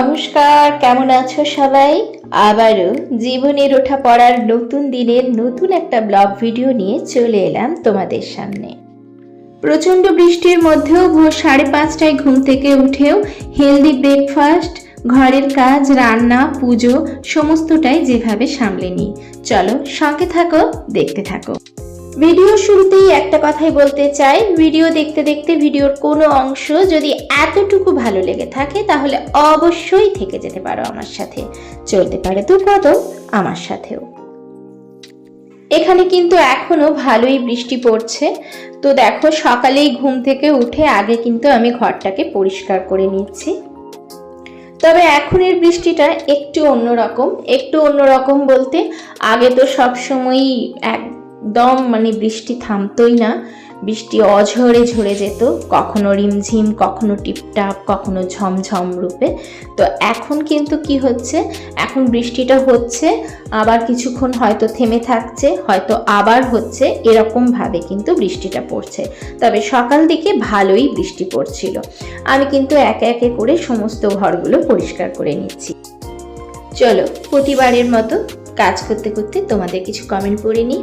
নমস্কার, কেমন আছো সবাই? আবারও জীবনের ওঠা পড়ার নতুন দিনের নতুন একটা ব্লগ ভিডিও নিয়ে চলে এলাম তোমাদের সামনে। প্রচণ্ড বৃষ্টির মধ্যেও ভোর সাড়ে পাঁচটায় ঘুম থেকে উঠেও হেলদি ব্রেকফাস্ট ঘরের কাজ, রান্না, পুজো, সমস্তটাই যেভাবে সামলে নিই। চলো সঙ্গে থাকো, দেখতে থাকো। ভিডিও শুরুতেই একটা কথাই বলতে চাই। ভিডিও দেখতে দেখতে ভিডিওর কোনো অংশ যদি এতটুকু ভালো লেগে থাকে, তাহলে অবশ্যই থেকে যেতে পারো আমার সাথে। চলতে পারে তো কদম আমার সাথেও। এখানে কিন্তু এখনও ভালোই বৃষ্টি পড়ছে। তো দেখো, সকালেই ঘুম থেকে উঠে আগে কিন্তু আমি ঘরটাকে পরিষ্কার করে নিচ্ছি। তবে এখনের বৃষ্টিটা একটু অন্যরকম। একটু অন্যরকম বলতে আগে তো সবসময়ই একদম মানে বৃষ্টি থামতোই না। বৃষ্টি অঝরে ঝরে যেত, কখনো রিমঝিম, কখনো টিপটাপ, কখনো ঝমঝম রূপে। তো এখন কিন্তু কি হচ্ছে? এখন বৃষ্টিটা হচ্ছে, আবার কিছুক্ষণ হয়তো থেমে থাকছে, হয়তো আবার হচ্ছে এরকম ভাবে কিন্তু বৃষ্টিটা পড়ছে। তবে সকাল দিকে ভালোই বৃষ্টি পড়ছিল। আমি কিন্তু একে একে করে সমস্ত ঘরগুলো পরিষ্কার করে নিচ্ছি। চলো, প্রতিবারের মতো কাজ করতে করতে তোমাদের কিছু কমেন্ট পড়ে নিই।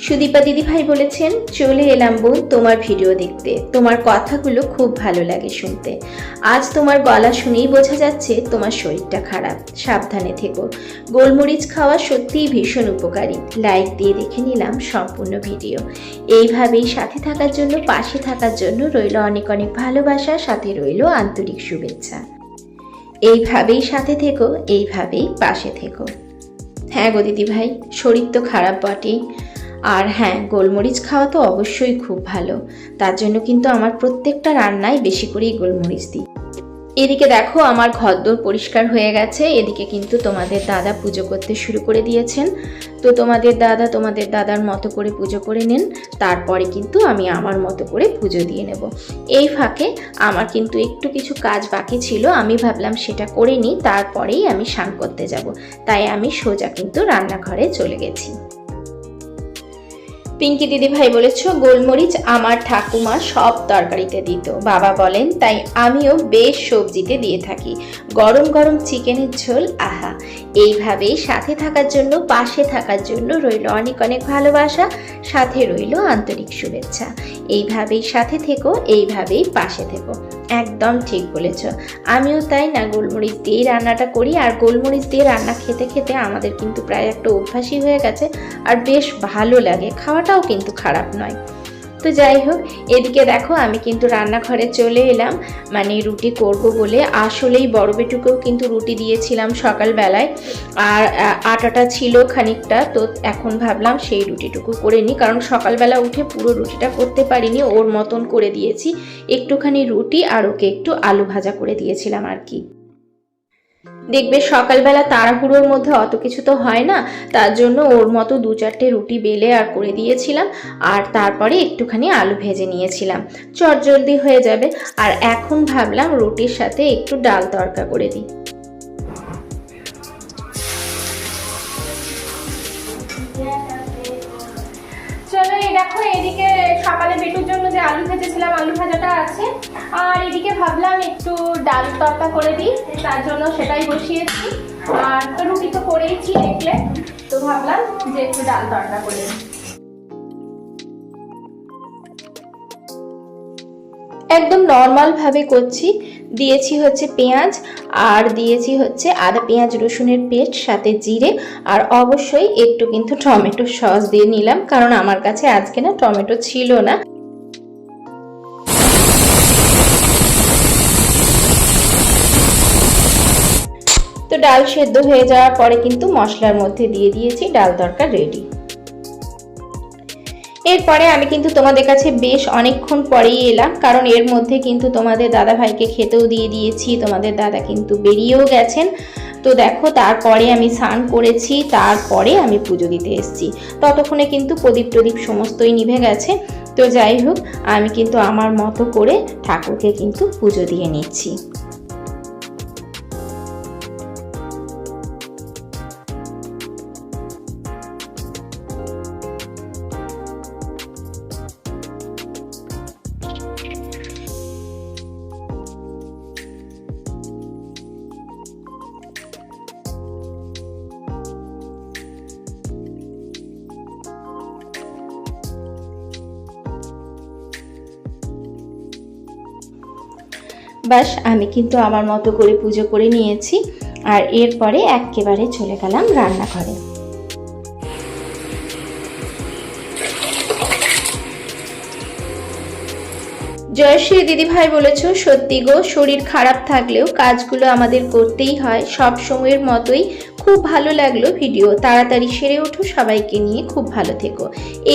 সুদীপা দিদি ভাই বলেছেন, চলে এলাম বোন তোমার ভিডিও দেখতে। তোমার কথাগুলো খুব ভালো লাগে শুনতে। আজ তোমার গলা শুনেই বোঝা যাচ্ছে তোমার শরীরটা খারাপ। সাবধানে থেকো। গোলমরিচ খাওয়া সত্যিই ভীষণ উপকারী। লাইক দিয়ে দেখে নিলাম সম্পূর্ণ ভিডিও। এইভাবেই সাথে থাকার জন্য, পাশে থাকার জন্য রইল অনেক অনেক ভালোবাসা, সাথে রইল আন্তরিক শুভেচ্ছা। এইভাবেই সাথে থেকো, এইভাবেই পাশে থেকো। হ্যাঁ গো দিদি ভাই শরীর তো খারাপ বটেই। আর হ্যাঁ গোলমরিচ খাওয়া তো অবশ্যই খুব ভালো। তার জন্য কিন্তু আমার প্রত্যেকটা রান্নায় বেশি করেই গোলমরিচ দিই। এদিকে দেখো, আমার ঘরদোর পরিষ্কার হয়ে গেছে। এদিকে কিন্তু তোমাদের দাদা পুজো করতে শুরু করে দিয়েছেন। তো তোমাদের দাদা, তোমাদের দাদার মতো করে পুজো করে নেন। তারপরে কিন্তু আমি আমার মতো করে পুজো দিয়ে নেব। এই ফাঁকে আমার কিন্তু একটু কিছু কাজ বাকি ছিল। আমি ভাবলাম সেটা করে নিই, তারপরেই আমি স্নান করতে যাব। তাই আমি সোজা কিন্তু রান্নাঘরে চলে গেছি। পিঙ্কি দিদি ভাই বলেছ, গোলমরিচ আমার ঠাকুমা সব তরকারিতে দিত। বাবা বলেন, তাই আমিও বেশ সবজিতে দিয়ে থাকি। গরম গরম চিকেনের ঝোল, আহা! এইভাবেই সাথে থাকার জন্য, পাশে থাকার জন্য রইল অনেক অনেক ভালোবাসা, সাথে রইল আন্তরিক শুভেচ্ছা। এইভাবেই সাথে থেকো, এইভাবেই পাশে থেকো। একদম ঠিক বলেছ। আমিও তাই না গোলমরিচ দিয়েই রান্নাটা করি, আর গোলমরিচ দিয়ে রান্না খেতে খেতে আমাদের কিন্তু প্রায় একটা অভ্যাসই হয়ে গেছে, আর বেশ ভালো লাগে, খাওয়াটাও কিন্তু খারাপ নয়। তো যাই হোক, এদিকে দেখো আমি কিন্তু রান্নাঘরে চলে এলাম। মানে রুটি করব বলে আসলেই বড় বেটুকেও কিন্তু রুটি দিয়েছিলাম সকালবেলায়। আর আটাটা ছিল খানিকটা, তো এখন ভাবলাম সেই রুটিটুকু করে নিই। কারণ সকালবেলা উঠে পুরো রুটিটা করতে পারিনি, ওর মতন করে দিয়েছি। একটুখানি রুটি আর ওকে একটু আলু ভাজা করে দিয়েছিলাম আর কি। দেখবে সকালবেলা তাড়াহুড়োর মধ্যে অত কিছু তো হয় না। তার জন্য ওর মতো দু চারটে রুটি বেলে আর করে দিয়েছিলাম। আর তারপরে একটুখানি আলু ভেজে নিয়েছিলাম। চটজলদি হয়ে যাবে। আর এখন ভাবলাম রুটির সাথে একটু ডাল তরকা করে দিই। চলো, এই দেখো, এদিকে সকালে বেটুর জন্য যে আলু ভেজেছিলাম, আলু ভাজাটা আছে। আর এদিকে ভাবলাম একটু ডাল তরকা করে দিই, তার জন্য সেটাই বসিয়েছি। আর তো রুটি তো করেইছি দেখলে তো ভাবলাম যে একটু ডাল তরকা করে দিই। একদম নর্মাল ভাবে করছি। দিয়েছি হচ্ছে পেঁয়াজ আর দিয়েছি হচ্ছে আদা, পেঁয়াজ, রসুনের পেস্ট, সাথে জিরে আর অবশ্যই একটু কিন্তু টমেটো সস দিয়ে নিলাম, কারণ আমার কাছে আজকে না টমেটো ছিল না। তো ডাল সেদ্ধ হয়ে যাওয়ার পরে কিন্তু মশলার মধ্যে দিয়ে দিয়েছি ডাল তরকা রেডি এরপরে আমি কিন্তু তোমাদের কাছে বেশ অনেকক্ষণ পরেই এলাম, কারণ এর মধ্যে কিন্তু তোমাদের দাদা ভাইকে খেতেও দিয়ে দিয়েছি, তোমাদের দাদা কিন্তু বেরিয়েও গেছেন। তো দেখো, তারপরে আমি স্নান করেছি, তারপরে আমি পুজো দিতে এসেছি। ততক্ষণে কিন্তু প্রদীপ টদীপ সমস্তই নিভে গেছে। তো যাই হোক, আমি কিন্তু আমার মতো করে ঠাকুরকে কিন্তু পুজো দিয়ে নিচ্ছি। বাস, আমি কিন্তু আমার মতো করে পুজো করে নিয়েছি আর এরপরে একেবারে চলে গেলাম রান্নাঘরে। জয়শ্রী দিদিভাই বলেছ, সত্যি গো, শরীর খারাপ থাকলেও কাজগুলো আমাদের করতেই হয়, সব সময়ের মতোই খুব ভালো লাগল ভিডিও। তাড়াতাড়ি সেরে ওঠো, সবাইকে নিয়ে খুব ভালো থেকো।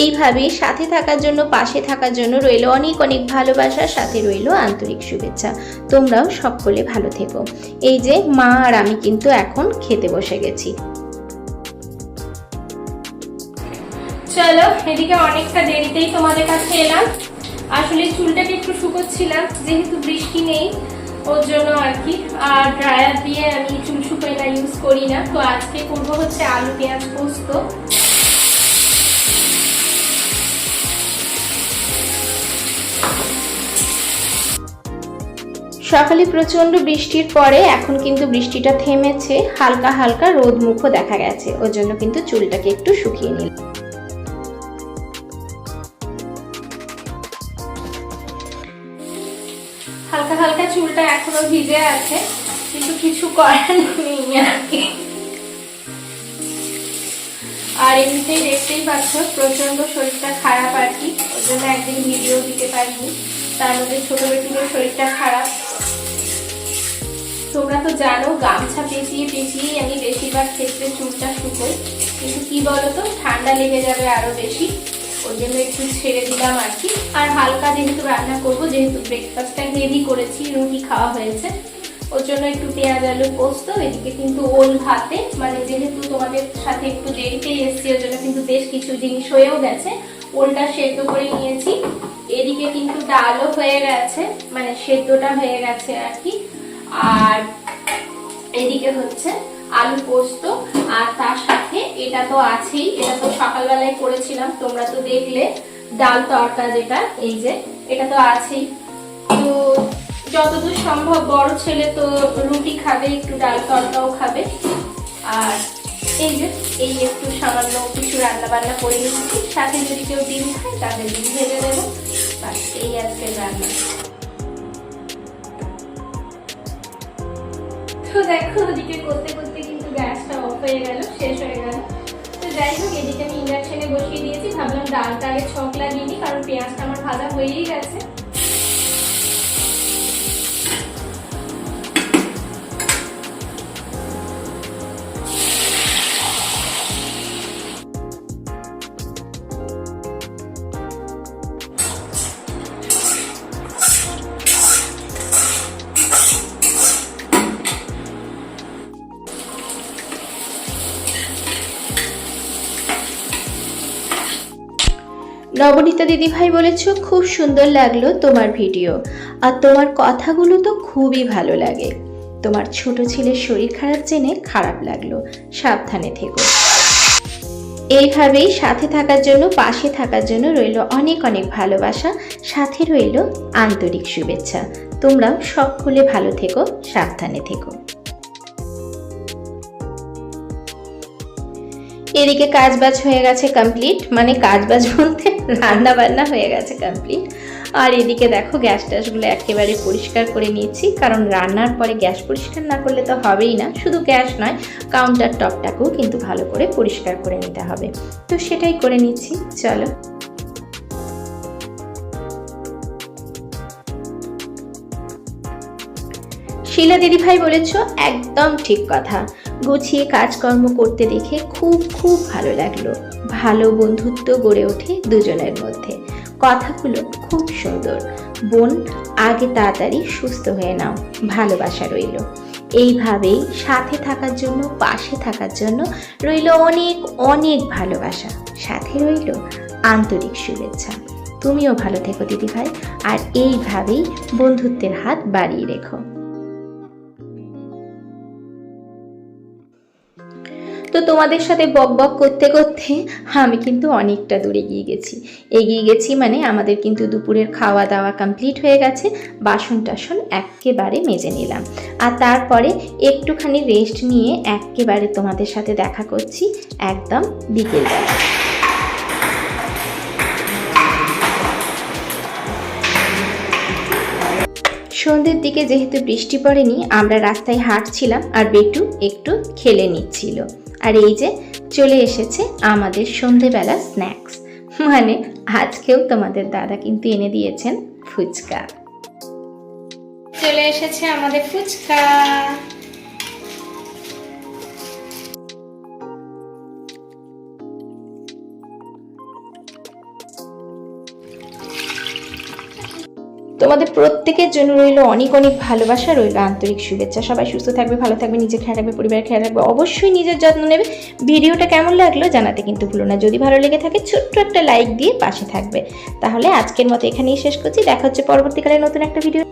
এইভাবেই সাথে থাকার জন্য, পাশে থাকার জন্য রইল অনেক অনেক ভালোবাসার সাথে রইল আন্তরিক শুভেচ্ছা। তোমরাও সকলে ভালো থেকো। এই যে মা আর আমি কিন্তু এখন খেতে বসে গেছি। চলো, এদিকে অনেকটা দেরিতেই তোমাদের কাছে এলাম। আসলে চুলটাকে একটু শুকোচ্ছিলাম, যেহেতু বৃষ্টি নেই। ওর জন্য আর কি। আর ড্রায়ার দিয়ে আমি চুল না ইউজ করি না। তো আজকে করব হচ্ছে আলু পেঁয়াজ পোস্ত। সকালে প্রচণ্ড বৃষ্টির পরে এখন কিন্তু বৃষ্টিটা থেমেছে। হালকা হালকা রোদ মুখও দেখা গেছে। ওর জন্য কিন্তু চুলটাকে একটু শুকিয়ে নিল হালকা হালকা চুলটা এখনও ভিজে আছে, কিন্তু কিছু করার নেই আর এমনিতেই দেখতেই পাচ্ছ প্রচণ্ড শরীরটা খারাপ আর কি, ওর জন্য একদিন ভিডিও দিতে পারিনি, তার মধ্যে ছোট বেটিরও শরীরটা খারাপ। তোমরা তো জানো, গামছা পেঁচিয়ে পেঁচিয়ে আমি বেশিরভাগ ক্ষেত্রে চুলটা শুকোই, কিন্তু কি বলতো, ঠান্ডা লেগে যাবে আরও বেশি। ওই জন্য একটু ছেড়ে দিলাম আর কি। আর হালকা যেহেতু রান্না করব, যেহেতু ব্রেকফাস্টটা হেভি করেছি, রুটি খাওয়া হয়েছে, ওর জন্য একটু পেঁয়াজ, আলু, পোস্ত, এদিকে কিন্তু ওল ভাতে মানে যেহেতু তোমাদের সাথে একটু দেরিতেই এসছি, ওর জন্য কিন্তু বেশ কিছু জিনিস হয়েও গেছে। ওলটা সেদ্ধ করে নিয়েছি, এদিকে কিন্তু ডালও হয়ে গেছে মানে সেদ্ধটা হয়ে গেছে আর কি। আর এদিকে হচ্ছে আলু পোস্ত, আর তার সাথে এটা তো আছেই, এটা তো সকালবেলায় করেছিলাম, তোমরা তো দেখলে, ডাল তরকা যেটা, এই যে, এটা তো আছেই। তো যতদূর সম্ভব বড় ছেলে তো রুটি খাবে, একটু ডাল তরকাও খাবে। আর এই যে, এই একটু সামান্য কিছু রান্না বান্না করে নিচ্ছি, সাথে যদি কেউ ডিম খায়, তাদের ডিম ভেজে দেবো। বাস, এই আজকের রান্না। তো দেখো, ওদিকে করতে করতে গ্যাসটা অফ হয়ে গেল, শেষ হয়ে গেল। তো যাই হোক, এদিকে আমি ইন্ডাকশনে বসিয়ে দিয়েছি। ভাবলাম ডালটা আগে ছক লাগিয়ে নিই, কারণ পেঁয়াজটা আমার ভাজা হয়েই গেছে। নবনীতা দিদিভাই বলেছ, খুব সুন্দর লাগল তোমার ভিডিও। আর তোমার কথাগুলো তো খুবই ভালো লাগে। তোমার ছোট ছেলের শরীর খারাপ জেনে খারাপ লাগল। সাবধানে থেকো। এইভাবেই সাথে থাকার জন্য, পাশে থাকার জন্য রইল অনেক অনেক ভালোবাসা। সাথে রইল আন্তরিক শুভেচ্ছা। তোমরাও সকলে ভালো থেকো, সাবধানে থেকো। এদিকে কাজবাজ হয়ে গেছে কমপ্লিট মানে কাজবাজ বলতে রান্না বান্না হয়ে গেছে কমপ্লিট আর এদিকে দেখো গ্যাস ট্যাসগুলো একেবারে পরিষ্কার করে নিয়েছি, কারণ রান্নার পরে গ্যাস পরিষ্কার না করলে তো হবেই না। শুধু গ্যাস নয় কাউন্টার টপটাকেও কিন্তু ভালো করে পরিষ্কার করে নিতে হবে। তো সেটাই করে নিচ্ছি, চলো। শিলা দিদিভাই বলেছ, একদম ঠিক কথা। গুছিয়ে কাজকর্ম করতে দেখে খুব খুব ভালো লাগল। ভালো বন্ধুত্ব গড়ে ওঠে দুজনের মধ্যে। কথাগুলো খুব সুন্দর। বোন, আগে তাড়াতাড়ি সুস্থ হয়ে নাও। ভালোবাসা রইল। এইভাবেই সাথে থাকার জন্য, পাশে থাকার জন্য রইল অনেক অনেক ভালোবাসা। সাথে রইল আন্তরিক শুভেচ্ছা। তুমিও ভালো থেকো দিদিভাই। আর এইভাবেই বন্ধুত্বের হাত বাড়িয়ে রেখো। তো তোমাদের সাথে বক বক করতে করতে আমি কিন্তু অনেকটা দূরে এগিয়ে গেছি। এগিয়ে গেছি মানে আমাদের কিন্তু দুপুরের খাওয়া দাওয়া কমপ্লিট হয়ে গেছে, বাসন টাসন একেবারে মেজে নিলাম। আর তারপরে একটুখানি রেস্ট নিয়ে একেবারে তোমাদের সাথে দেখা করছি একদম বিকেলবেলা সন্ধ্যের দিকে যেহেতু বৃষ্টি পড়েনি, আমরা রাস্তায় হাঁটছিলাম আর বেটু একটু খেলে নিচ্ছিল। আর এই যে চলে এসেছে আমাদের সন্ধেবেলা স্ন্যাক্স মানে আজকেও তোমাদের দাদা কিন্তু এনে দিয়েছেন ফুচকা। চলে এসেছে আমাদের ফুচকা। তোমাদের প্রত্যেকের জন্য রইল অনেক অনেক ভালোবাসা, রইল আন্তরিক শুভেচ্ছা। সবাই সুস্থ থাকবে, ভালো থাকবে নিজের খেয়াল রাখবে, পরিবারের খেয়াল রাখবে, অবশ্যই নিজের যত্ন নেবে। ভিডিওটা কেমন লাগল জানাতে কিন্তু ভুলো না। যদি ভালো লেগে থাকে, ছোট্ট একটা লাইক দিয়ে পাশে থাকবে। তাহলে আজকের মতো এখানেই শেষ করছি। দেখা হচ্ছে পরবর্তীকালে নতুন একটা ভিডিও